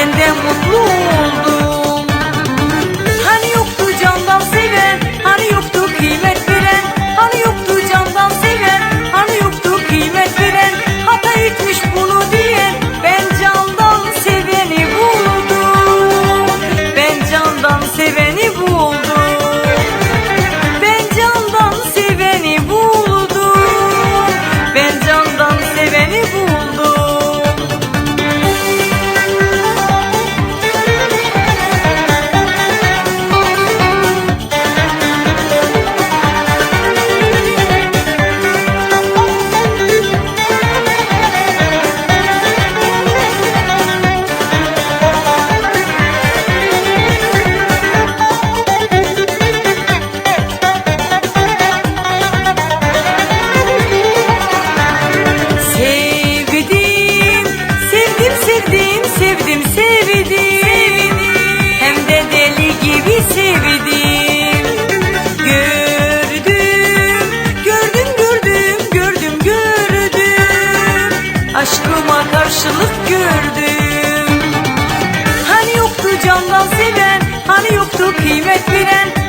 senden mutlu ol candan seven Hani yoktu kıymet bilen.